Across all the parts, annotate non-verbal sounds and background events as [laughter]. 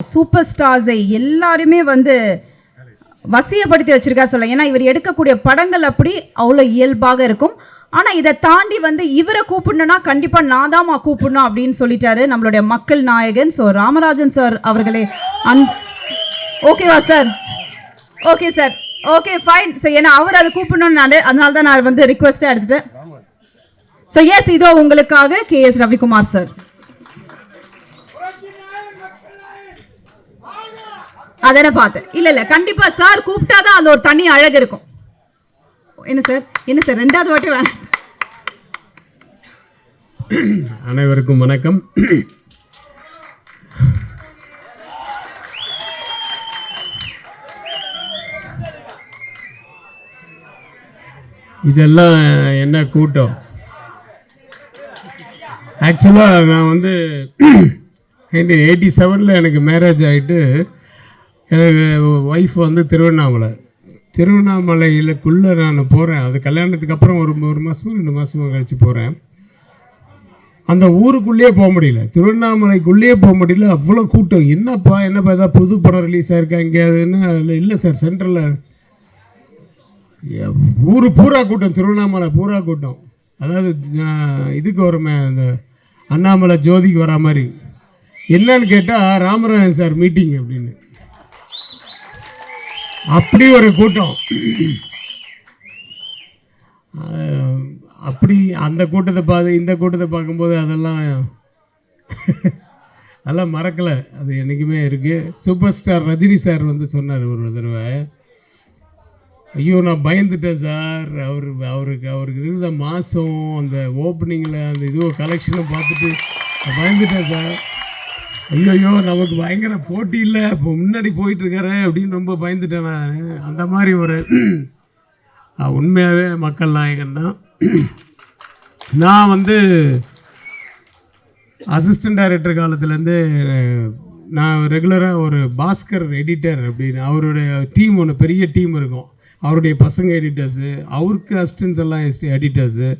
Super ஸ்டார்ஸை எல்லாருமே வந்து வசியப்படுத்தி வச்சிருக்கா சொல்ல. ஏன்னா இவர் எடுக்கக்கூடிய படங்கள் அப்படி அவ்வளோ இயல்பாக இருக்கும். ஆனால் இதை தாண்டி வந்து இவரை கூப்பிடணும்னா கண்டிப்பாக நான் தாம்மா கூப்பிடணும் அப்படின்னு சொல்லிட்டாரு நம்மளுடைய மக்கள் நாயகன் ஸோ ராமராஜன் சார் அவர்களே. அன் ஓகேவா sir okay sir okay fine so ஏன்னா அவர் அதை கூப்பிடணும்னு நான் அதனால தான் நான் வந்து ரிக்வஸ்ட்டாக எடுத்துட்டேன். ஸோ எஸ் இதோ உங்களுக்காக கே எஸ் ரவிக்குமார் சார் அதனை பார்த்தேன். இல்ல இல்ல கண்டிப்பா சார் கூப்பிட்டாதான் அது ஒரு தனி அழகு இருக்கும். என்ன சார்? என்ன சார் ரெண்டாவது வாட்டி வேணாம் அனைவருக்கும் வணக்கம். இதெல்லாம் என்ன கூட்டம்? ஆக்சுவலாக நான் வந்து எயிட்டி செவனில் எனக்கு மேரேஜ் ஆகிட்டு எனக்கு ஒய்ஃப் வந்து திருவண்ணாமலை. திருவண்ணாமலையிலக்குள்ளே நான் போகிறேன் அது கல்யாணத்துக்கு அப்புறம் ஒரு ஒரு மாதமோ ரெண்டு மாதமோ கழித்து போகிறேன் அந்த ஊருக்குள்ளேயே போக முடியல. திருவண்ணாமலைக்குள்ளேயே போக முடியல. அவ்வளோ கூட்டம். என்னப்பா என்னப்பா ஏதாவது புது படம் ரிலீஸ் ஆயிருக்கா எங்கேயாதுன்னா இல்லை இல்லை சார் சென்ட்ரலில் ஊர் பூரா கூட்டம். திருவண்ணாமலை பூரா கூட்டம். அதாவது இதுக்கு வருமே அந்த அண்ணாமலை ஜோதிக்கு வரா மாதிரி. என்னன்னு கேட்டால் ராமராஜன் சார் மீட்டிங் அப்படின்னு. அப்படி ஒரு கூட்டம். அப்படி அந்த கூட்டத்தை பார்த்து இந்த கூட்டத்தை பார்க்கும்போது அதெல்லாம் அதெல்லாம் மறக்கலை. அது என்றைக்குமே இருக்குது சூப்பர் ஸ்டார் ரஜினி சார் வந்து சொன்னார் ஒரு தடவை. ஐயோ நான் பயந்துட்டேன் சார். அவர் அவருக்கு அவருக்கு இருந்த மாதம் அந்த ஓப்பனிங்கில் அந்த இதுவோ கலெக்ஷனை பார்த்துட்டு பயந்துட்டேன் சார். ஐயோ நமக்கு பயங்கர போட்டி இல்லை. இப்போ முன்னாடி போயிட்டுருக்காரு அப்படின்னு ரொம்ப பயந்துட்டேன் நான். அந்த மாதிரி ஒரு உண்மையாகவே மக்கள் நாயகன் தான். நான் வந்து அசிஸ்டன்ட் டைரக்டர் காலத்துலேருந்து நான் ரெகுலராக ஒரு பாஸ்கர் எடிட்டர் அப்படின்னு அவருடைய டீம் ஒன்று பெரிய டீம் இருக்கும். அவருடைய பசங்க எடிட்டர்ஸு அவருக்கு அசிஸ்டன்ஸ் எல்லாம் எடிட்டர்ஸு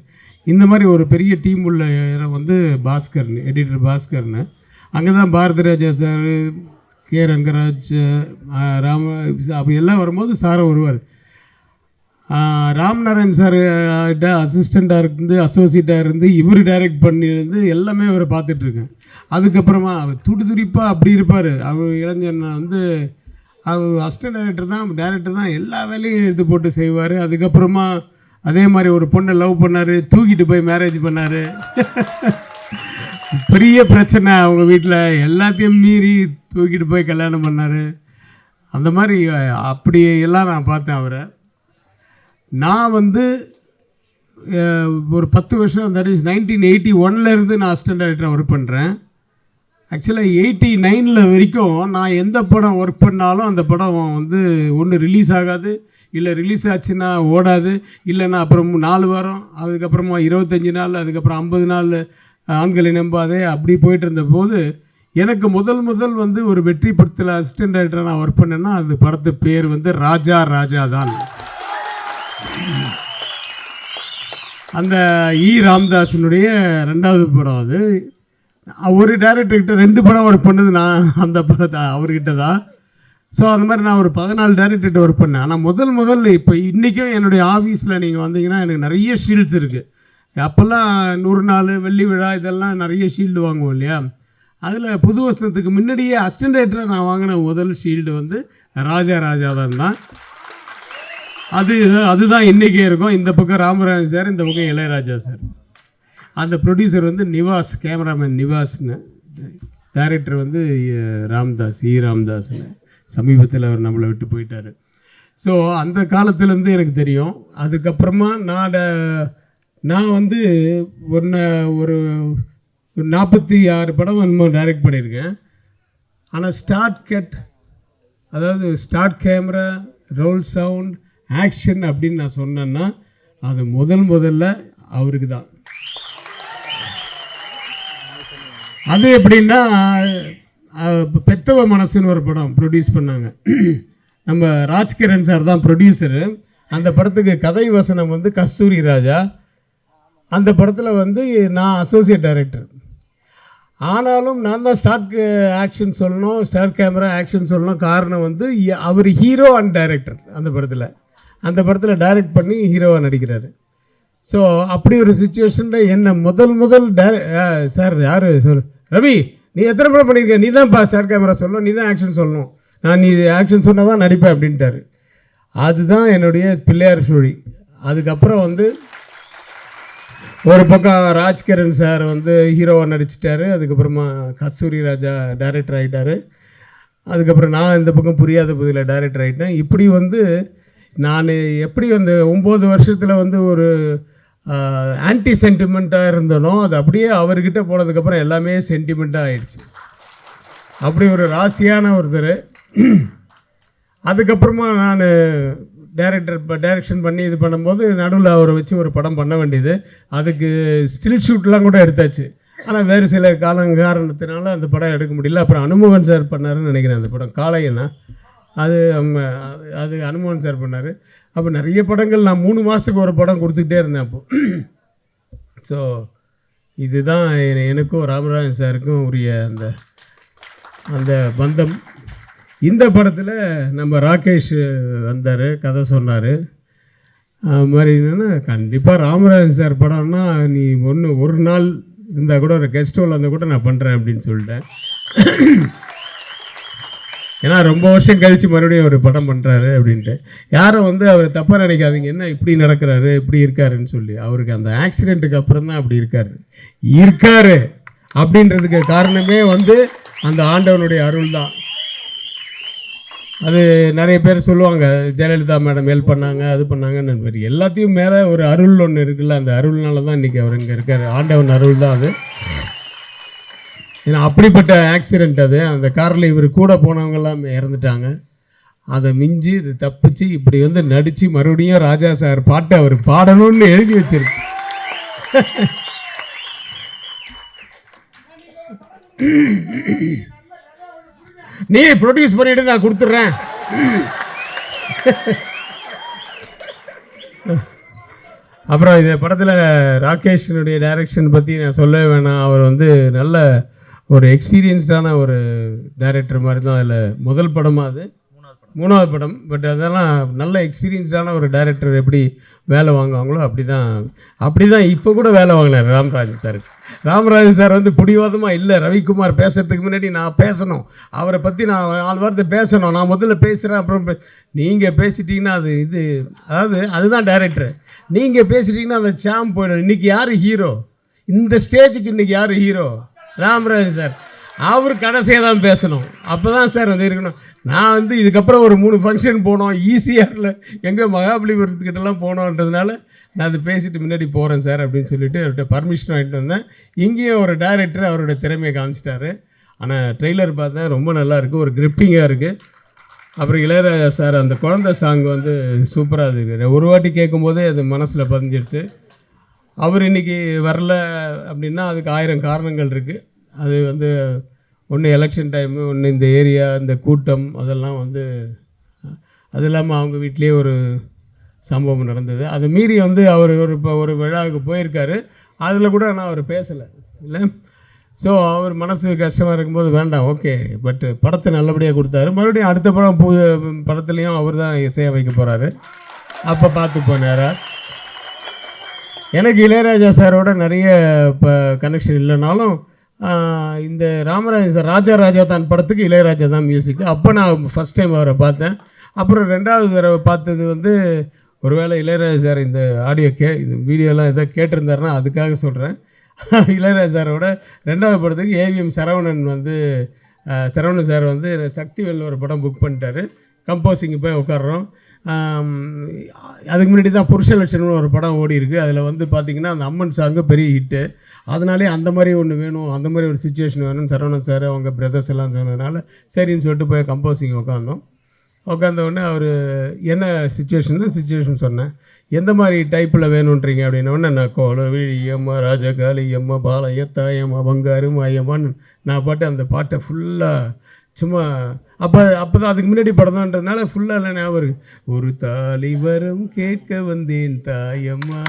இந்த மாதிரி ஒரு பெரிய டீம் உள்ள இடம் வந்து பாஸ்கர்னு எடிட்டர் பாஸ்கர்னு. அங்கே தான் பாரதி ராஜா சார் கே ரங்கராஜ் ராம அப்படி எல்லாம் வரும்போது சாரை வருவார். ராம்நாராயண் சார் அசிஸ்டண்ட்டாக இருந்து அசோசியேட்டாக இருந்து இவர் டைரக்ட் பண்ணியிருந்து எல்லாமே அவரை பார்த்துட்ருக்கேன் அதுக்கப்புறமா அவர் துடி துடிப்பாக அப்படி இருப்பார். அவர் இளைஞன் வந்து அவர் அசிஸ்டன்ட் டைரக்டர் தான் டைரக்டர் தான் எல்லா வேலையும் எடுத்து போட்டு செய்வார். அதுக்கப்புறமா அதே மாதிரி ஒரு பொண்ணை லவ் பண்ணார் தூக்கிட்டு போய் மேரேஜ் பண்ணார். [laughs] பெரிய பிரச்சனை அவங்க வீட்டில் எல்லாத்தையும் மீறி தூக்கிட்டு போய் கல்யாணம் பண்ணார். அந்த மாதிரி அப்படி எல்லாம் நான் பார்த்தேன் அவரை. நான் வந்து ஒரு பத்து வருஷம் தட் இஸ் நைன்டீன் எயிட்டி ஒன்லேருந்து நான் அசிஸ்டன்ட் டைரக்டராக ஒர்க் பண்ணுறேன் ஆக்சுவலாக எயிட்டி நைனில் வரைக்கும் நான் எந்த படம் ஒர்க் பண்ணாலும் அந்த படம் வந்து ஒன்று ரிலீஸ் ஆகாது. இல்லை ரிலீஸ் ஆச்சுன்னா ஓடாது. இல்லைன்னா அப்புறம் நாலு வாரம் அதுக்கப்புறமா இருபத்தஞ்சி நாள் அதுக்கப்புறம் ஐம்பது நாள் ஆண்களை நம்பாதே. அப்படி போயிட்டு இருந்தபோது எனக்கு முதல் முதல் வந்து ஒரு வெற்றி படத்தில் அசிஸ்டன்ட் டைரக்டராக நான் ஒர்க் பண்ணேன்னா அந்த படத்து பேர் வந்து ராஜா ராஜா தான். அந்த இ ராம்தாஸினுடைய ரெண்டாவது படம் அது. ஒரு டேரக்டர்கிட்ட ரெண்டு படம் ஒர்க் பண்ணது நான் அந்த படத்தை அவர்கிட்ட தான். ஸோ அந்த மாதிரி நான் ஒரு பதினாலு டேரக்டர்கிட்ட ஒர்க் பண்ணேன். ஆனால் முதல் முதல் இப்போ இன்றைக்கும் என்னுடைய ஆஃபீஸில் நீங்கள் வந்தீங்கன்னா எனக்கு நிறைய ஷீல்ட்ஸ் இருக்குது அப்போல்லாம் நூறு நாள் வெள்ளி விழா இதெல்லாம் நிறைய ஷீல்டு வாங்குவோம் இல்லையா? அதில் புது வருஷத்துக்கு முன்னாடியே அசிஸ்டன்ட் நான் வாங்கின முதல் ஷீல்டு வந்து ராஜா ராஜா தான். தான் அது அதுதான் இன்றைக்கே இருக்கும். இந்த பக்கம் ராமராஜன் சார் இந்த பக்கம் இளையராஜா சார். அந்த ப்ரொடியூசர் வந்து நிவாஸ் கேமராமேன் நிவாஸ்னு. டைரக்டர் வந்து ராம்தாஸ் இ ராம்தாஸ்னு. சமீபத்தில் அவர் நம்மளை விட்டு போயிட்டார். ஸோ அந்த காலத்துலேருந்து எனக்கு தெரியும். அதுக்கப்புறமா நான் நான் வந்து ஒன்று ஒரு ஒரு நாற்பத்தி ஆறு படம் என்னமோ டைரக்ட் பண்ணியிருக்கேன். ஆனால் ஸ்டார்ட் கட் அதாவது start camera roll sound action அப்படின்னு நான் சொன்னேன்னா அது முதல் முதல்ல அவருக்கு தான். அது எப்படின்னா பெத்தவ மனசுன்னு ஒரு படம் ப்ரொடியூஸ் பண்ணாங்க. நம்ம ராஜ்கிரண் சார் தான் ப்ரொடியூசரு அந்த படத்துக்கு கதை வசனம் வந்து கஸ்தூரி ராஜா அந்த படத்தில் வந்து நான் அசோசியேட் டைரக்டர் ஆனாலும் நான் தான் ஸ்டார்ட் ஆக்ஷன் சொல்லணும் ஸ்டார்ட் கேமரா ஆக்ஷன் சொல்லணும் காரணம் வந்து அவர் ஹீரோ அண்ட் டைரக்டர் அந்த படத்தில். அந்த படத்தில் டைரக்ட் பண்ணி ஹீரோவாக நடிக்கிறாரு. ஸோ அப்படி ஒரு சுச்சுவேஷனில் என்ன முதல் முதல் டேர சார் யார்? சொல் ரவி நீ எத்தனை படம் பண்ணியிருக்க நீ தான் பா ஸ்டார்ட் கேமரா சொல்லணும் நீ தான் ஆக்ஷன் சொல்லணும். நான் நீ ஆக்ஷன் சொன்னால் தான் நடிப்பேன் அப்படின்ட்டாரு. அதுதான் என்னுடைய பிள்ளையார் சூழி. அதுக்கப்புறம் வந்து ஒரு பக்கம் ராஜ்கிரண் சார் வந்து ஹீரோவாக நடிச்சிட்டாரு. அதுக்கப்புறமா கஸ்தூரி ராஜா டைரக்டர் ஆகிட்டாரு அதுக்கப்புறம் நான் இந்த பக்கம் புரியாத புதியில் டைரக்டர் ஆகிட்டேன் இப்படி வந்து நான் எப்படி அந்த ஒம்பது வருஷத்தில் வந்து ஒரு ஆன்டி சென்டிமெண்ட்டாக இருந்தனோ அது அப்படியே அவர்கிட்ட போனதுக்கப்புறம் எல்லாமே சென்டிமெண்ட்டாக ஆயிடுச்சு. அப்படி ஒரு ராசியான ஒருத்தர். அதுக்கப்புறமா நான் டேரக்டர் இப்போ டைரக்ஷன் பண்ணி இது பண்ணும்போது நடுவில் அவரை வச்சு ஒரு படம் பண்ண வேண்டியது. அதுக்கு ஸ்டில் ஷூட்லாம் கூட எடுத்தாச்சு. ஆனால் வேறு சில காலம் காரணத்தினால அந்த படம் எடுக்க முடியல. அப்புறம் அனுமோகன் சார் பண்ணாருன்னு நினைக்கிறேன் அந்த படம். காளையனா? அது அவங்க அது- அனுமோகன் சார் பண்ணார். அப்போ நிறைய படங்கள் நான் மூணு மாதத்துக்கு ஒரு படம் கொடுத்துக்கிட்டே இருந்தேன் அப்போது ஸோ இதுதான் எனக்கும் ராமராஜன் சாருக்கும் உரிய அந்த அந்த பந்தம். இந்த படத்தில் நம்ம ராகேஷ் வந்தார் கதை சொன்னார். அது மாதிரி என்னென்னா கண்டிப்பாக ராமராஜன் சார் படம்னா நீ ஒன்று ஒரு நாள் இருந்தால் கூட ஒரு கெஸ்ட் ஹோல் இருந்தால் கூட நான் பண்ணுறேன் அப்படின்னு சொல்லிட்டேன். ஏன்னா ரொம்ப வருஷம் கழித்து மறுபடியும் அவர் படம் பண்ணுறாரு அப்படின்ட்டு. யாரும் வந்து அவர் தப்பாக நினைக்காதீங்க. என்ன இப்படி நடக்கிறாரு இப்படி இருக்காருன்னு சொல்லி. அவருக்கு அந்த ஆக்சிடெண்ட்டுக்கு அப்புறம் தான் அப்படி இருக்காரு. இருக்காரு அப்படின்றதுக்கு காரணமே வந்து அந்த ஆண்டவனுடைய அருள் தான். அது நிறைய பேர் சொல்லுவாங்க ஜெயலலிதா மேடம் ஹெல்ப் பண்ணாங்க அது பண்ணாங்கன்னு. மாதிரி. எல்லாத்தையும் மேலே ஒரு அருள் ஒன்று இருக்குல்ல அந்த அருள்னால தான் இன்றைக்கி அவர் இங்கே இருக்கார். ஆண்டவன் அருள் தான் அது. ஏன்னா அப்படிப்பட்ட ஆக்சிடெண்ட் அது. அந்த காரில் இவர் கூட போனவங்கெல்லாம் இறந்துட்டாங்க. அதை மிஞ்சி இது தப்பிச்சு இப்படி வந்து நடித்து மறுபடியும் ராஜா சார் பாட்டை அவர் பாடணும்னு எழுதி வச்சிருக்கு. நீ ப்ரொடியூஸ் பண்ணிட்டு நான் கொடுத்துட்றேன். அப்புறம் இந்த படத்தில் ராகேஷனுடைய டைரக்ஷன் பற்றி நான் சொல்லவே வேணாம். அவர் வந்து நல்ல ஒரு எக்ஸ்பீரியன்ஸ்டான ஒரு டைரக்டர் மாதிரி தான் அதில் முதல் படமாக அது. மூணாவது படம் பட் அதெல்லாம் நல்ல எக்ஸ்பீரியன்ஸ்டான ஒரு டைரக்டர் எப்படி வேலை வாங்குவாங்களோ அப்படி தான் அப்படி தான் இப்போ கூட வேலை வாங்கினார் ராமராஜன் சார் ராமராஜன் சார் வந்து பிடிவாதமாக இல்லை ரவிக்குமார் பேசுறதுக்கு முன்னாடி நான் பேசணும். அவரை பற்றி நான் நாலு வார்த்தை பேசணும். நான் முதல்ல பேசுகிறேன் அப்புறம் நீங்கள் பேசிட்டிங்கன்னா அது இது அதாவது அதுதான் டைரக்டர் நீங்கள் பேசிட்டிங்கன்னா அந்த சாம் போயிடும். இன்றைக்கி யார் ஹீரோ இந்த ஸ்டேஜுக்கு இன்றைக்கி யார் ஹீரோ ராமராஜன் சார் அவர் கடைசியாக தான் பேசணும். அப்போ தான் சார் அது இருக்கணும். நான் வந்து இதுக்கப்புறம் ஒரு மூணு ஃபங்க்ஷன் போனோம். ஈசிஆரில் எங்கே மகாபலிபுரத்துக்கிட்டலாம் போனோன்றதுனால நான் அது பேசிட்டு முன்னாடி போகிறேன் சார் அப்படின்னு சொல்லிட்டு அவர்கிட்ட பர்மிஷன் வாங்கிட்டு வந்தேன். இங்கேயும் ஒரு டைரக்டர் அவரோட திறமையை காமிச்சிட்டாரு. ஆனால் ட்ரெய்லர் பார்த்தேன் ரொம்ப நல்லா இருக்குது ஒரு கிரிப்பிங்காக இருக்குது அப்புறம் இளையராஜா சார் அந்த குழந்தை சாங் வந்து சூப்பராக இருக்குது ஒரு வாட்டி கேட்கும்போதே அது மனசில் பதிஞ்சிருச்சு. அவர் இன்னைக்கு வரல அப்படின்னா அதுக்கு ஆயிரம் காரணங்கள் இருக்குது அது வந்து ஒன்று எலெக்ஷன் டைமு ஒன்று இந்த ஏரியா இந்த கூட்டம் அதெல்லாம் வந்து அது இல்லாமல் அவங்க வீட்லேயே ஒரு சம்பவம் நடந்தது. அதை மீறி வந்து அவர் ஒரு இப்போ ஒரு விழாவுக்கு போயிருக்காரு. அதில் கூட நான் அவர் பேசலை. இல்லை? ஸோ அவர் மனசு கஷ்டமாக இருக்கும்போது வேண்டாம் ஓகே பட் படத்தை நல்லபடியாக கொடுத்தாரு. மறுபடியும் அடுத்த படம் பு படத்துலேயும் அவர் தான் இசையை வைக்க போகிறாரு அப்போ பார்த்து போனாரா? எனக்கு இளையராஜா சாரோட நிறைய இப்போ கனெக்ஷன் இல்லைனாலும் இந்த ராமராஜன் சார் ராஜா ராஜா தான் படத்துக்கு இளையராஜா தான் மியூசிக் அப்போ நான் ஃபஸ்ட் டைம் அவரை பார்த்தேன். அப்புறம் ரெண்டாவது தடவை பார்த்தது வந்து ஒருவேளை இளையராஜா சார் இந்த ஆடியோ கே இந்த வீடியோலாம் எதாவது கேட்டிருந்தாருன்னா அதுக்காக சொல்கிறேன் [laughs] இளையராஜா சாரோட ரெண்டாவது படத்துக்கு ஏவிஎம் சரவணன் வந்து சரவணன் சார் வந்து சக்தி ஒரு படம் புக் பண்ணிட்டாரு. கம்போசிங் போய் உட்காடுறோம் அதுக்கு முன்னாடி தான் புருஷ லட்சணம்னு ஒரு படம் ஓடி இருக்கு. அதில் வந்து பார்த்தீங்கன்னா அந்த அம்மன் சாங்கு பெரிய ஹிட்டு அதனாலே அந்த மாதிரி ஒன்று வேணும் அந்த மாதிரி ஒரு சுச்சுவேஷன் வேணும்னு சரவணன் சார் அவங்க பிரதர்ஸ் எல்லாம் சொன்னதுனால சரின்னு சொல்லிட்டு போய் கம்போசிங் உட்காந்தோம் உட்காந்த உடனே அவர் என்ன சுச்சுவேஷன் சுச்சுவேஷன் சொன்னேன். எந்த மாதிரி டைப்பில் வேணுன்றீங்க அப்படின்னோடனே நான் கோல விழியம்மா ராஜகாளி அம்மா பாளைய பங்காரு மாயம்மான்னு. நான் பாட்டு அந்த பாட்டை ஃபுல்லாக சும்மா அப்போ அப்போ தான் அதுக்கு முன்னாடி படம்ன்றதுனால ஃபுல்லாக இல்லை ஞாபகம் இருக்கு ஒரு தாலி வரம் கேட்க வந்தேன் தாயம்மா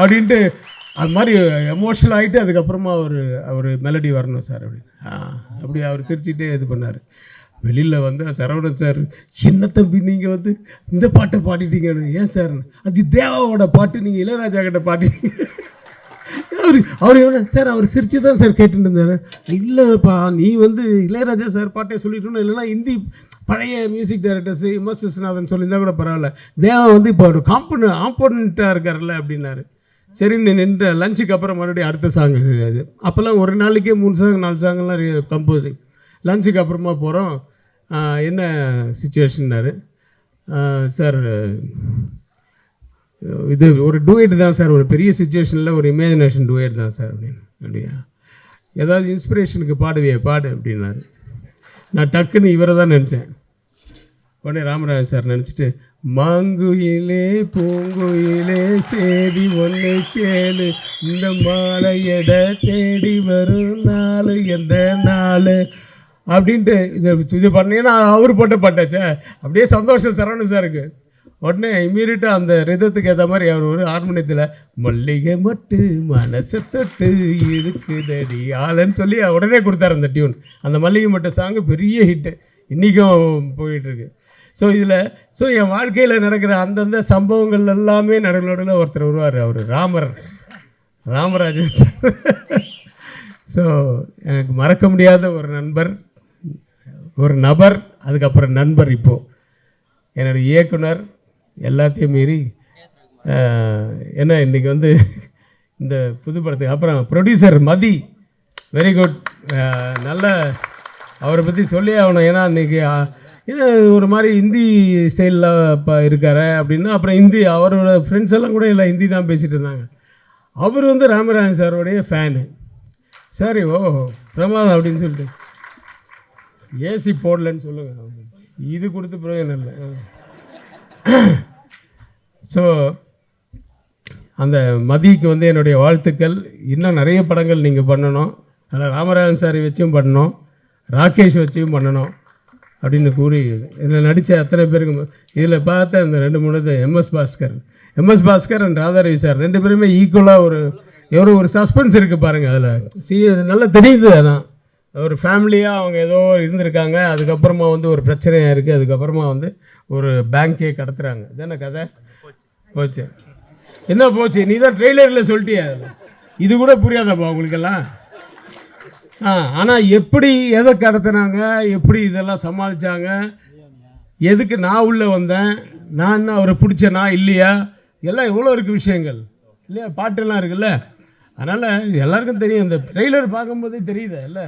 அப்படின்ட்டு அது மாதிரி எமோஷனல் ஆகிட்டு அதுக்கப்புறமா ஒரு அவர் மெலடி வரணும் சார் அப்படின்னு. ஆ அப்படி அவர் சிரிச்சுட்டே இது பண்ணார். வெளியில் வந்து சரவணன் சார் என்ன தம்பி நீங்கள் வந்து இந்த பாட்டை பாடிட்டீங்கன்னு ஏன் சார்? அது தேவாவோட பாட்டு நீங்கள் இளையராஜா கிட்ட பாடிட்டீங்க. அவர் அவர் எவ்வளோ சார் அவர் சிரிச்சு தான் சார் கேட்டுட்டு இருந்தார் இல்லைப்பா நீ வந்து இளையராஜா சார் பாட்டே சொல்லிட்டு இல்லைன்னா இந்தி பழைய music directors M S Viswanathan சொல்லியிருந்தா கூட பரவாயில்ல. தேவா வந்து இப்போ ஒரு காம்பன ஆப்போனண்ட்டாக இருக்கார்ல அப்படின்னாரு. சரி நின்று லஞ்சுக்கு அப்புறம் மறுபடியும் அடுத்த சாங் அது அப்போல்லாம் ஒரு நாளைக்கே மூணு சாங் நாலு சாங்லாம் கம்போசிங் லஞ்சுக்கு அப்புறமா போகிறோம் என்ன சுச்சுவேஷன்னாரு சார் இது ஒரு டூயட் தான் சார். ஒரு பெரிய சுச்சுவேஷனில் ஒரு இமேஜினேஷன் டூயட் தான் சார் அப்படின்னு. அப்படியா ஏதாவது இன்ஸ்பிரேஷனுக்கு பாடுவியே பாடு அப்படின்னாரு. நான் டக்குன்னு இவரை தான் நினச்சேன். உடனே ராமராஜன் சார் நினச்சிட்டு மாங்குயிலே பூங்குயிலே சேதி ஒன்று கேளு. இந்த மாலையட தேடி வரும் நாள் எந்த நாள்? அப்படின்ட்டு இது இது பண்ணீங்கன்னா அவர் போட்ட பாட்டாச்சே. அப்படியே சந்தோஷம் சரவணன் சாருக்கு. உடனே இம்மீடியட்டாக அந்த ரிதத்துக்கு ஏற்ற மாதிரி அவர் ஒரு ஹார்மோனியத்தில் மல்லிகை மட்டு மனசை தொட்டு இருக்குதடி ஆளுன்னு சொல்லி உடனே கொடுத்தாரு அந்த டியூன். அந்த மல்லிகை மட்டு சாங்கு பெரிய ஹிட்டு இன்றைக்கும் போயிட்டுருக்கு. ஸோ இதில் ஸோ என் வாழ்க்கையில் நடக்கிற அந்தந்த சம்பவங்கள் எல்லாமே நடுவில் ஒருத்தர் வருவார் அவர் ராமர். ராமராஜன். சார் ஸோ எனக்கு மறக்க முடியாத ஒரு நண்பர் ஒரு நபர் அதுக்கப்புறம் நண்பர் இப்போது என்னுடைய இயக்குனர் எல்லாத்தையும் மீறி ஏன்னா என்ன இன்றைக்கி வந்து இந்த புது படத்துக்கு அப்புறம் ப்ரொடியூசர் மதி வெரி குட் நல்ல அவரை பற்றி சொல்லி ஆகணும். ஏன்னா இன்றைக்கி இது ஒரு மாதிரி ஹிந்தி ஸ்டைலில் இப்போ இருக்கார் அப்படின்னா. அப்புறம் ஹிந்தி அவரோட ஃப்ரெண்ட்ஸ் எல்லாம் கூட இல்லை ஹிந்தி தான் பேசிகிட்டு இருந்தாங்க. அவர் வந்து ராமராஜன் சாரோடைய ஃபேனு சரி ஓ பிரமாதம் அப்படின்னு சொல்லிட்டு. ஏசி போடலன்னு சொல்லுங்கள் இது கொடுத்து பிரயோஜனம் இல்லை. ஸோ அந்த மதிக்கு வந்து என்னுடைய வாழ்த்துக்கள். இன்னும் நிறைய படங்கள் நீங்கள் பண்ணணும். அதில் ராமராஜன் சாரை வச்சும் பண்ணணும். ராகேஷ் வச்சும் பண்ணணும் அப்படின்னு கூறி இதில் நடித்த அத்தனை பேருக்கு இதில் பார்த்த இந்த ரெண்டு மூணு MS Bhaskar. MS Bhaskar and Radharavi sir ரெண்டு பேருமே ஈக்குவலாக ஒரு எவ்வளோ ஒரு சஸ்பென்ஸ் இருக்குது பாருங்கள் அதில். சி நல்லா தெரியுது ஆனால் ஒரு ஃபேமிலியாக அவங்க ஏதோ இருந்திருக்காங்க. அதுக்கப்புறமா வந்து ஒரு பிரச்சனையாக இருக்குது அதுக்கப்புறமா வந்து ஒரு பேங்க்கே கடத்துகிறாங்க இதானே கதை? போச்சு. என்ன போச்சு? நீ தான் ட்ரெய்லரில் சொல்லிட்டிய. இது கூட புரியாதாப்பா உங்களுக்கெல்லாம். ஆ ஆனால் எப்படி எதை கடத்தினாங்க எப்படி இதெல்லாம் சமாளித்தாங்க எதுக்கு நான் உள்ளே வந்தேன் நான் என்ன அவரை பிடிச்சனா இல்லையா? எல்லாம் எவ்வளோ இருக்குது விஷயங்கள். இல்லையா? பாட்டெல்லாம் இருக்குல்ல. அதனால் எல்லாருக்கும் தெரியும் இந்த ட்ரெய்லர் பார்க்கும்போதே தெரியுதா இல்லை?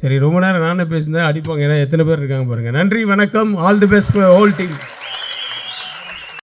சரி ரொம்ப நேரம் நானே பேசினேன் அடிப்பாங்க. ஏன்னா எத்தனை பேர் இருக்காங்க பாருங்கள் நன்றி வணக்கம். All the best whole team.